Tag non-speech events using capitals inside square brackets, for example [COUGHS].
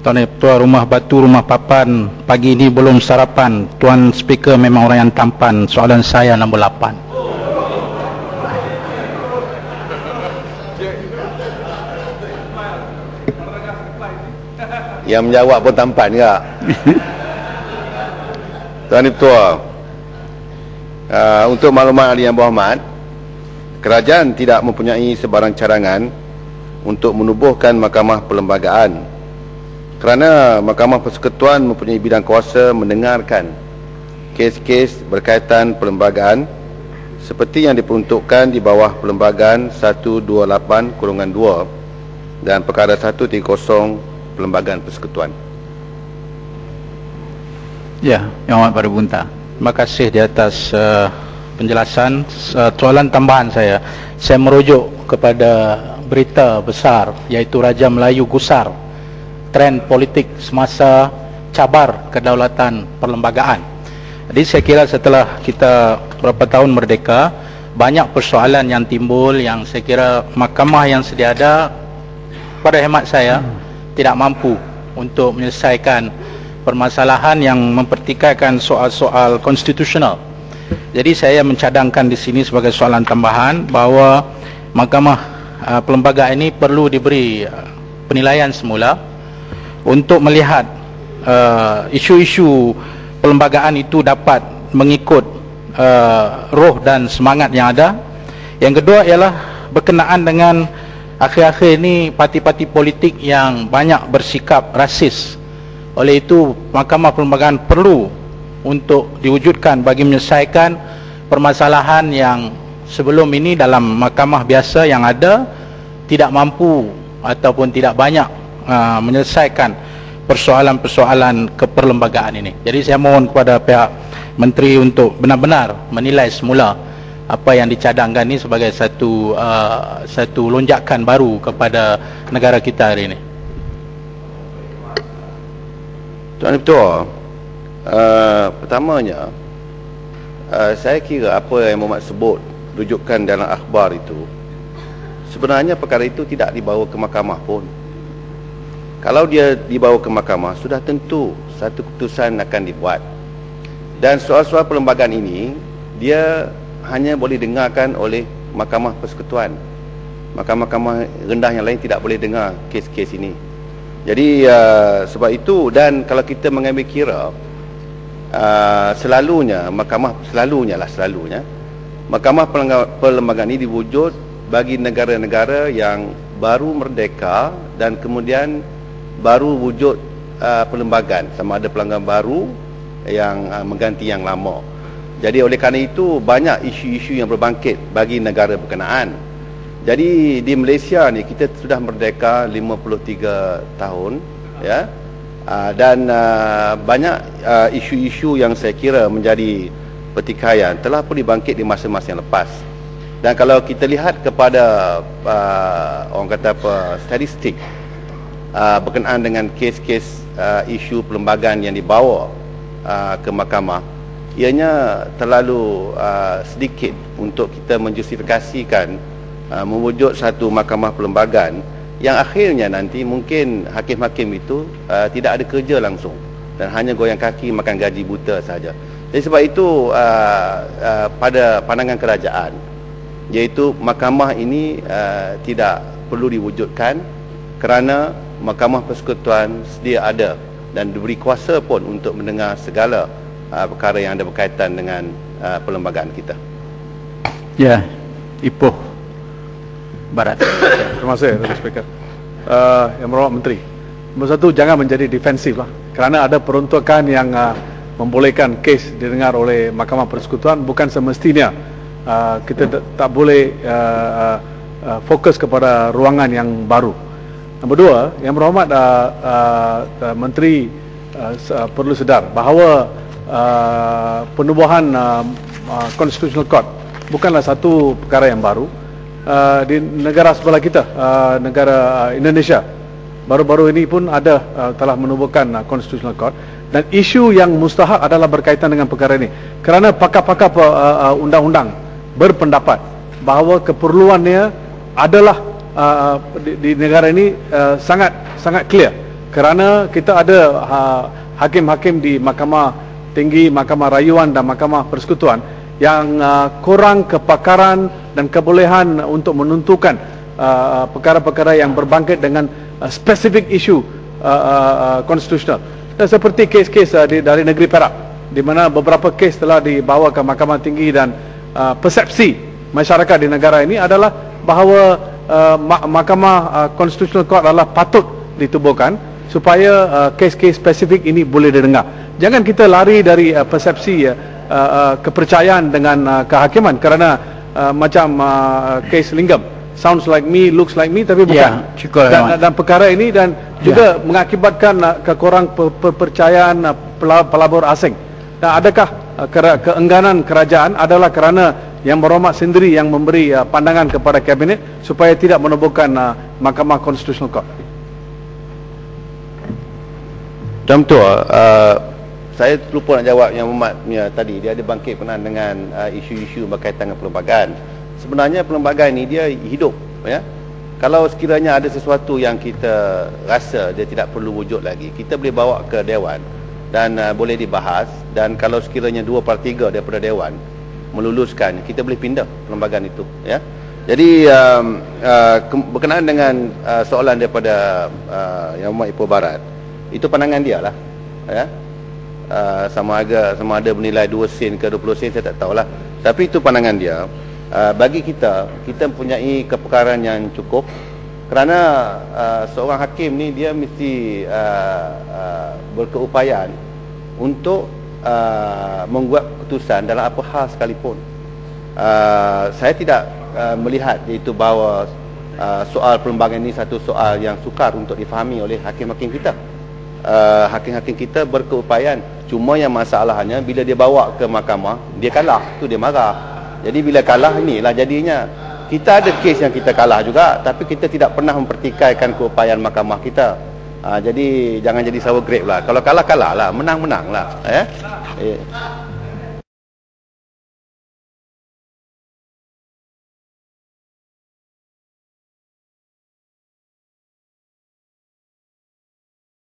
Tuan Ketua Rumah Batu Rumah Papan pagi ini belum sarapan. Tuan Speaker memang orang yang tampan. Soalan saya nombor 8. [LAUGHS] Yang menjawab pun tampan ke? [LAUGHS] Tuan Ketua, uh, untuk maklumat ahli yang berhormat, kerajaan tidak mempunyai sebarang cadangan untuk menubuhkan mahkamah perlembagaan kerana Mahkamah Persekutuan mempunyai bidang kuasa mendengarkan kes-kes berkaitan perlembagaan seperti yang diperuntukkan di bawah perlembagaan 128-2 dan perkara 130 Perlembagaan Persekutuan. Ya, Yang Amat Pada Bunta. Terima kasih di atas uh, penjelasan. Uh, soalan tambahan saya. Saya merujuk kepada berita besar iaitu Raja Melayu Gusar trend politik semasa cabar kedaulatan perlembagaan. Jadi saya kira setelah kita berapa tahun merdeka, banyak persoalan yang timbul yang saya kira mahkamah yang sedia ada pada hemat saya hmm. tidak mampu untuk menyelesaikan permasalahan yang mempertikaikan soal-soal konstitusional. Jadi saya mencadangkan di sini sebagai soalan tambahan bahawa mahkamah uh, perlembagaan ini perlu diberi uh, penilaian semula untuk melihat uh, isu-isu perlembagaan itu dapat mengikut uh, roh dan semangat yang ada. Yang kedua ialah berkenaan dengan akhir-akhir ini parti-parti politik yang banyak bersikap rasis. Oleh itu, Mahkamah Perlembagaan perlu untuk diwujudkan bagi menyelesaikan permasalahan yang sebelum ini dalam mahkamah biasa yang ada tidak mampu ataupun tidak banyak uh, menyelesaikan persoalan-persoalan keperlembagaan ini. Jadi saya mohon kepada pihak menteri untuk benar-benar menilai semula apa yang dicadangkan ini sebagai satu uh, satu lonjakan baru kepada negara kita hari ini. Tuan Ketua, uh, pertamanya uh, saya kira apa yang Muhammad sebut rujukan dalam akhbar itu sebenarnya perkara itu tidak dibawa ke mahkamah pun kalau dia dibawa ke mahkamah sudah tentu satu keputusan akan dibuat. Dan soal-soal perlembagaan ini dia hanya boleh dengarkan oleh mahkamah persekutuan. Mahkamah-mahkamah rendah yang lain tidak boleh dengar kes-kes ini. Jadi uh, sebab itu dan kalau kita mengambil kira uh, selalunya mahkamah selalunya lah selalunya mahkamah perlembagaan ini diwujud bagi negara-negara yang baru merdeka dan kemudian baru wujud uh, perlembagaan sama ada pelanggan baru yang uh, mengganti yang lama. Jadi oleh kerana itu banyak isu-isu yang berbangkit bagi negara berkenaan. Jadi di Malaysia ni kita sudah merdeka 53 tahun ya. Uh, dan uh, banyak uh, isu-isu yang saya kira menjadi pertikaian telah pun dibangkit di masa-masa yang lepas. Dan kalau kita lihat kepada uh, orang kata apa statistik uh, berkenaan dengan kes-kes uh, isu perlembagaan yang dibawa uh, ke mahkamah ianya terlalu uh, sedikit untuk kita menjustifikasikan uh, mewujud satu mahkamah perlembagaan yang akhirnya nanti mungkin hakim-hakim itu uh, tidak ada kerja langsung dan hanya goyang kaki makan gaji buta saja. Jadi sebab itu uh, uh, pada pandangan kerajaan iaitu mahkamah ini uh, tidak perlu diwujudkan kerana Mahkamah Persekutuan sedia ada dan diberi kuasa pun untuk mendengar segala uh, perkara yang ada berkaitan dengan uh, perlembagaan kita. Ya, Ipoh Barat. [COUGHS] Terima kasih, Tuan Speaker. Uh, yang berhormat Menteri, nombor satu jangan menjadi defensif lah. Kerana ada peruntukan yang uh, membolehkan kes didengar oleh Mahkamah Persekutuan bukan semestinya uh, kita tak boleh uh, uh, uh, fokus kepada ruangan yang baru. Nombor dua, yang berhormat uh, uh, uh, Menteri uh, uh, perlu sedar bahawa uh, penubuhan uh, uh, Constitutional Court bukanlah satu perkara yang baru uh, di negara sebelah kita, uh, negara uh, Indonesia. Baru-baru ini pun ada uh, telah menubuhkan uh, Constitutional Court dan isu yang mustahak adalah berkaitan dengan perkara ini. Kerana pakar-pakar uh, uh, undang-undang berpendapat bahawa keperluannya adalah uh, di, di negara ini uh, sangat sangat clear kerana kita ada ha, hakim-hakim di mahkamah tinggi, mahkamah rayuan dan mahkamah persekutuan yang uh, kurang kepakaran dan kebolehan untuk menentukan uh, perkara-perkara yang berbangkit dengan uh, spesifik isu uh, uh, uh, konstitusional. Dan seperti kes-kes uh, dari negeri Perak di mana beberapa kes telah dibawa ke mahkamah tinggi dan uh, persepsi masyarakat di negara ini adalah bahawa uh, mahkamah uh, constitutional court adalah patut ditubuhkan supaya uh, kes-kes spesifik ini boleh didengar. Jangan kita lari dari uh, persepsi uh, uh, kepercayaan dengan uh, kehakiman kerana uh, macam uh, kes Linggam sounds like me looks like me tapi bukan ya, cukup dan, dan perkara ini dan juga ya. mengakibatkan uh, kekurang kepercayaan uh, pelabur asing dan adakah uh, keengganan kerajaan adalah kerana yang berhormat sendiri yang memberi uh, pandangan kepada kabinet supaya tidak menubuhkan uh, mahkamah constitutional court. Tuan Tua, uh, saya lupa nak jawab yang Muhammad punya tadi. Dia ada bangkit pernah dengan uh, isu-isu berkaitan dengan perlembagaan. Sebenarnya perlembagaan ini dia hidup ya. Kalau sekiranya ada sesuatu yang kita rasa dia tidak perlu wujud lagi kita boleh bawa ke dewan dan uh, boleh dibahas. Dan kalau sekiranya 2 per 3 daripada dewan meluluskan. Kita boleh pindah perlembagaan itu ya. Jadi um, uh, berkenaan dengan uh, soalan daripada uh, yang Muhammad Ipoh Barat itu pandangan dia lah ya. Uh, sama ada sama ada bernilai 2 sen ke 20 sen saya tak tahulah. Tapi itu pandangan dia uh, bagi kita kita mempunyai keperkaran yang cukup. Kerana uh, seorang hakim ni dia mesti uh, uh, berkeupayaan untuk uh, membuat keputusan dalam apa hal sekalipun. Uh, saya tidak uh, melihat iaitu bahawa uh, soal perlembagaan ini satu soal yang sukar untuk difahami oleh hakim-hakim kita. Uh, hakim-hakim kita berkeupayaan. Cuma yang masalahnya bila dia bawa ke mahkamah dia kalah. Tu dia marah. Jadi bila kalah inilah jadinya. Kita ada kes yang kita kalah juga tapi kita tidak pernah mempertikaikan keupayaan mahkamah kita uh, jadi jangan jadi sour grape lah kalau kalah kalah lah menang menang lah eh? eh.